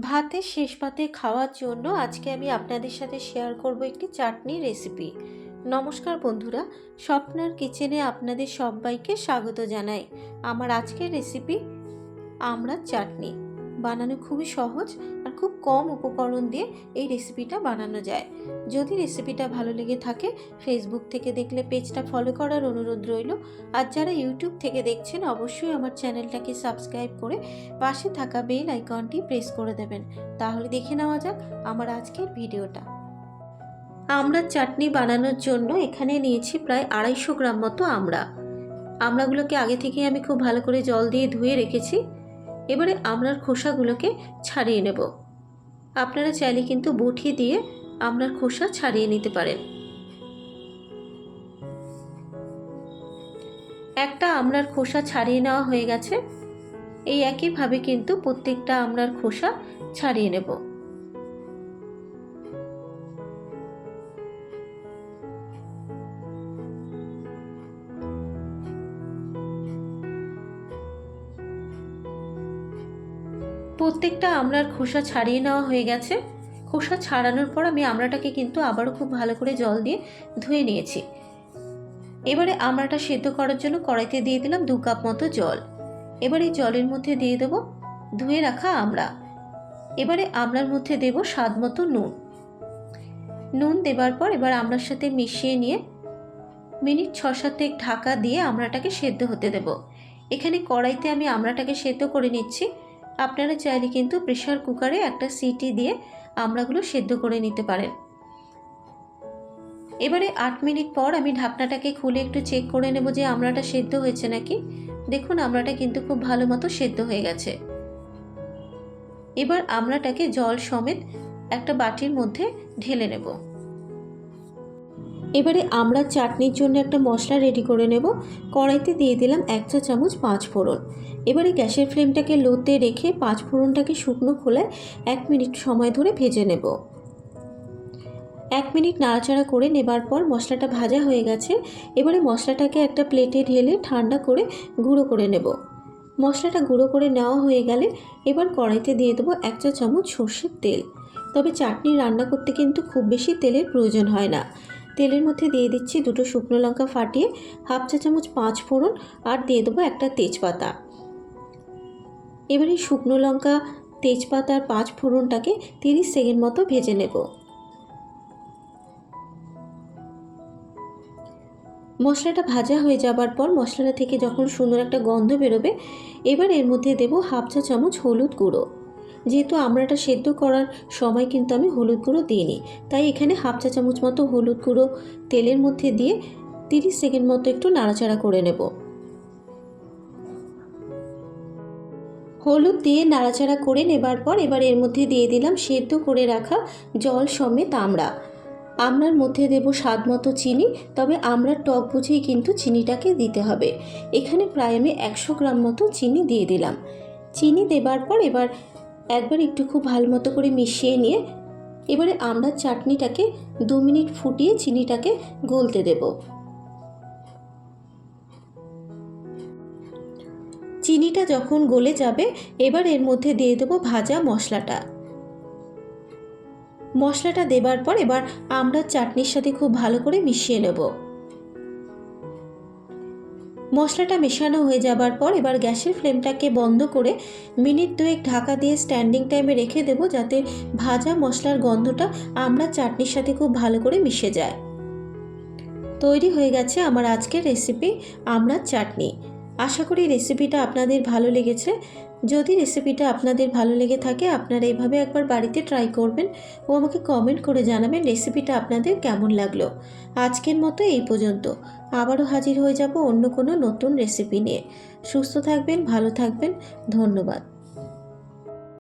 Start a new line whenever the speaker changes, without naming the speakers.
ভাতের শেষ পাতে খাওয়ার জন্য আজকে আমি আপনাদের সাথে শেয়ার করব একটি চাটনি রেসিপি নমস্কার বন্ধুরা, স্বপ্নার কিচেনে আপনাদের সবাইকে স্বাগত জানাই। আমার আজকের রেসিপি আমড়ার চাটনি। বানানো খুবই সহজ খুব কম উপকরণ দিয়ে এই রেসিপিটা বানানো যায়। যদি রেসিপিটা ভালো লেগে থাকে ফেসবুক থেকে দেখলে পেজটা ফলো করার অনুরোধ রইল। আর যারা ইউটিউব থেকে দেখছেন, অবশ্যই আমার চ্যানেলটাকে সাবস্ক্রাইব করে পাশে থাকা বেল আইকনটি প্রেস করে দেবেন। তাহলে দেখে নেওয়া যাক আমার আজকের ভিডিওটা আমরা চাটনি বানানোর জন্য এখানে নিয়েছি প্রায় আড়াইশো গ্রাম মতো আমড়া আমড়াগুলোকে আগে থেকে আমি খুব ভালো করে জল দিয়ে ধুয়ে রেখেছি। এবারে আমরার খোসাগুলোকে ছাড়িয়ে নেব। আপনারা চাইলে কিন্তু বটি দিয়ে আমরার খোসা ছাড়িয়ে নিতে পারেন। একটা আমরার খোসা ছাড়িয়ে নেওয়া হয়ে গেছে। এই একইভাবে কিন্তু প্রত্যেকটা আমরার খোসা ছাড়িয়ে নেব। প্রত্যেকটা আমড়ার খোসা ছাড়িয়ে নেওয়া হয়ে গেছে। খোসা ছাড়ানোর পর আমি আমড়াটাকে কিন্তু আবারও খুব ভালো করে জল দিয়ে ধুয়ে নিয়েছি। এবারে আমড়াটা সেদ্ধ করার জন্য কড়াইতে দিয়ে দিলাম দু কাপ মতো জল। এবার এই জলের মধ্যে দিয়ে দেবো ধুয়ে রাখা আমড়া। এবারে আমড়ার মধ্যে দেব স্বাদ মতো নুন। নুন দেবার পর এবার আমড়ার সাথে মিশিয়ে নিয়ে মিনিট ছ সাতেক ঢাকা দিয়ে আমড়াটাকে সেদ্ধ হতে দেব। এখানে কড়াইতে আমি আমড়াটাকে সেদ্ধ করে নিচ্ছি। আপনারা চাইলে কিন্তু প্রেশার কুকারে একটা সিটি দিয়ে আমড়াগুলো সেদ্ধ করে নিতে পারেন। এবারে আট মিনিট পর আমি ঢাকনাটাকে খুলে একটু চেক করে নেব যে আমড়াটা সেদ্ধ হয়েছে নাকি। দেখুন আমড়াটা কিন্তু খুব ভালো মতো সেদ্ধ হয়ে গেছে। এবার আমড়াটাকে জল সমেত একটা বাটির মধ্যে ঢেলে নেব। এবারে আমরা চাটনির জন্য একটা মশলা রেডি করে নেব। কড়াইতে দিয়ে দিলাম এক চা চামচ পাঁচ ফোড়ন। এবারে গ্যাসের ফ্লেমটাকে লোতে রেখে পাঁচ ফোড়নটাকে শুকনো খোলায় এক মিনিট সময় ধরে ভেজে নেব। এক মিনিট নাড়াচাড়া করে নেবার পর মশলাটা ভাজা হয়ে গেছে। এবারে মশলাটাকে একটা প্লেটে ঢেলে ঠান্ডা করে গুঁড়ো করে নেব। মশলাটা গুঁড়ো করে নেওয়া হয়ে গেলে এবার কড়াইতে দিয়ে দেবো এক চা চামচ সর্ষের তেল। তবে চাটনি রান্না করতে কিন্তু খুব বেশি তেলের প্রয়োজন হয় না। তেলের মধ্যে দিয়ে দিচ্ছি দুটো শুকনো লঙ্কা ফাটিয়ে হাফ চা চামচ পাঁচ ফোড়ন আর দিয়ে দেবো একটা তেজপাতা। এবারে শুকনো লঙ্কা, তেজপাতার পাঁচ ফোড়নটাকে তিরিশ সেকেন্ড মতো ভেজে নেব। মশলাটা ভাজা হয়ে যাবার পর মশলাটা থেকে যখন সুন্দর একটা গন্ধ বেরোবে, এবার এর মধ্যে দেব হাফ চা চামচ হলুদ গুঁড়ো। যেহেতু আমড়াটা সেদ্ধ করার সময় কিন্তু আমি হলুদ গুঁড়ো দিইনি, তাই এখানে হাফ চা চামচ মতো হলুদ গুঁড়ো তেলের মধ্যে দিয়ে তিরিশ সেকেন্ড মতো একটু নাড়াচাড়া করে নেব। হলুদ দিয়ে নাড়াচাড়া করে নেবার পর এবার এর মধ্যে দিয়ে দিলাম সেদ্ধ করে রাখা জল সমেত আমড়া আমড়ার মধ্যে দেব স্বাদ মতো চিনি, তবে আমড়ার টক বুঝেই কিন্তু চিনিটাকে দিতে হবে। এখানে প্রায় আমি একশো গ্রাম মতো চিনি দিয়ে দিলাম। চিনি দেবার পর এবার একবার একটু খুব ভালো মতো করে মিশিয়ে নিয়ে এবারে আমড়ার চাটনিটাকে দু মিনিট ফুটিয়ে চিনিটাকে গলতে দেব। চিনিটা যখন গলে যাবে, এবার এর মধ্যে দিয়ে দেবো ভাজা মশলাটা। মশলাটা দেবার পর এবার আমরা চাটনির সাথে খুব ভালো করে মিশিয়ে নেব। মশলাটা মেশানো হয়ে যাবার পর এবার গ্যাসের ফ্লেমটাকে বন্ধ করে মিনিট দুয়েক ঢাকা দিয়ে স্ট্যান্ডিং টাইমে রেখে দেব যাতে ভাজা মশলার গন্ধটা আমরা চাটনির সাথে খুব ভালো করে মিশে যায়। তৈরি হয়ে গেছে আমার আজকের রেসিপি আমড়ার চাটনি। আশা করি রেসিপিটা আপনাদের ভালো লেগেছে। যদি রেসিপিটা আপনাদের ভালো লেগে থাকে, আপনারা এভাবে একবার বাড়িতে ট্রাই করবেন ও আমাকে কমেন্ট করে জানাবেন রেসিপিটা আপনাদের কেমন লাগল। আজকের মতো এই পর্যন্ত। আবারও হাজির হয়ে যাব অন্য কোনো নতুন রেসিপি নিয়ে। সুস্থ থাকবেন, ভালো থাকবেন। ধন্যবাদ।